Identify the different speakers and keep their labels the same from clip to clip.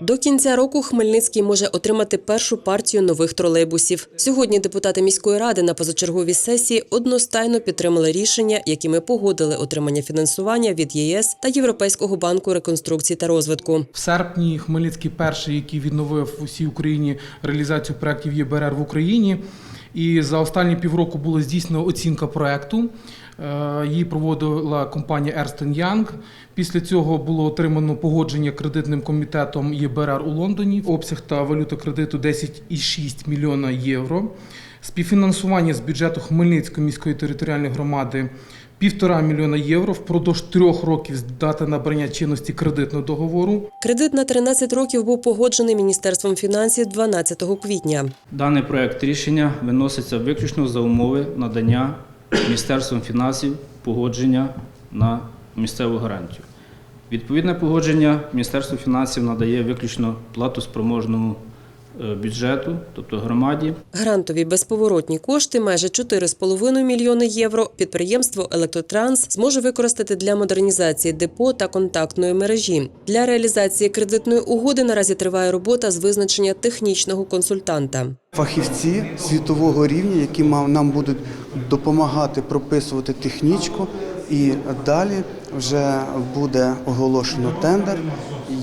Speaker 1: До кінця року Хмельницький може отримати першу партію нових тролейбусів. Сьогодні депутати міської ради на позачерговій сесії одностайно підтримали рішення, якими погодили отримання фінансування від ЄС та Європейського банку реконструкції та розвитку.
Speaker 2: В серпні Хмельницький перший, який відновив в усій Україні реалізацію проєктів ЄБРР в Україні. І за останні півроку була здійснена оцінка проєкту. Е, Її проводила компанія Ernst Young. Після цього було отримано погодження кредитним комітетом ЄБРР у Лондоні. Обсяг та валюта кредиту 10,6 мільйона євро. Співфінансування з бюджету Хмельницької міської територіальної громади півтора мільйона євро впродовж трьох років з дати набрання чинності кредитного договору.
Speaker 1: Кредит на 13 років був погоджений Міністерством фінансів 12 квітня.
Speaker 3: Даний проект рішення виноситься виключно за умови надання Міністерством фінансів погодження на місцеву гарантію. Відповідне погодження Міністерство фінансів надає виключно платоспроможному е, бюджету, тобто громаді.
Speaker 1: Грантові безповоротні кошти майже 4,5 мільйони євро. Підприємство Електротранс зможе використати для модернізації депо та контактної мережі. Для реалізації кредитної угоди наразі триває робота з визначення технічного консультанта.
Speaker 4: фахівці світового рівня, які мав- нам будуть допомагати прописувати технічку. І далі вже буде оголошено тендер.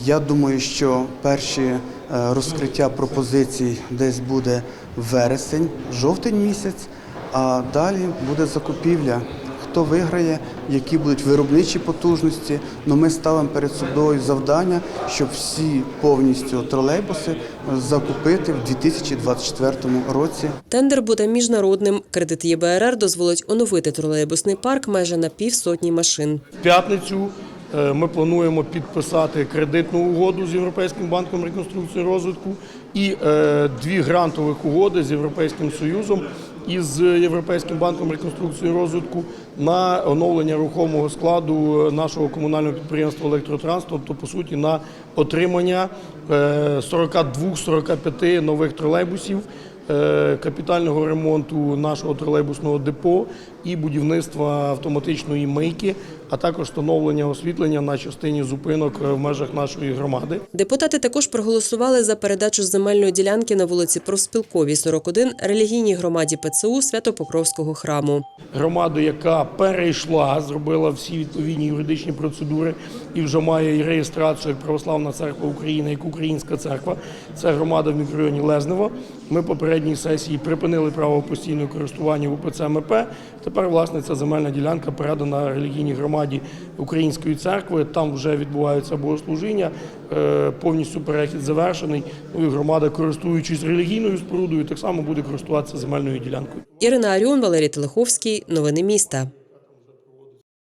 Speaker 4: Я думаю, що перші е, розкриття пропозицій десь буде вересень, жовтень місяць, а далі буде закупівля. Хто виграє, які будуть виробничі потужності. Ну ми ставимо перед собою завдання, щоб всі повністю тролейбуси закупити в 2024 році.
Speaker 1: Тендер буде міжнародним. Кредит ЄБРР дозволить оновити тролейбусний парк майже на півсотні машин.
Speaker 5: В п'ятницю е, ми плануємо підписати кредитну угоду з Європейським банком реконструкції і розвитку і е, дві грантових угоди з Європейським Союзом і з Європейським банком реконструкції і розвитку на оновлення рухомого складу нашого комунального підприємства Електротранс, тобто по суті на отримання е, 42-45 нових тролейбусів е, капітального ремонту нашого тролейбусного депо і будівництва автоматичної мийки, а також встановлення освітлення на частині зупинок е, в межах нашої громади.
Speaker 1: Депутати також проголосували за передачу земельної ділянки на вулиці Профспілковій, 41, релігійній громаді ПЦУ Свято-Покровського храму.
Speaker 5: Громаду, яка перейшла, зробила всі відповідні юридичні процедури і вже має і реєстрацію як Православна церква України, як Українська церква. Це громада в мікрорайоні Лезнево. Ми попередній сесії припинили право постійного користування в УПЦ МП. Тепер, власне, ця земельна ділянка передана релігійній громаді Української церкви. Там вже відбуваються богослужіння, е, повністю перехід завершений. Ну і громада, користуючись релігійною спорудою, так само буде користуватися земельною ділянкою.
Speaker 1: Ірина Аріон, Валерій Телеховський. Новини міста.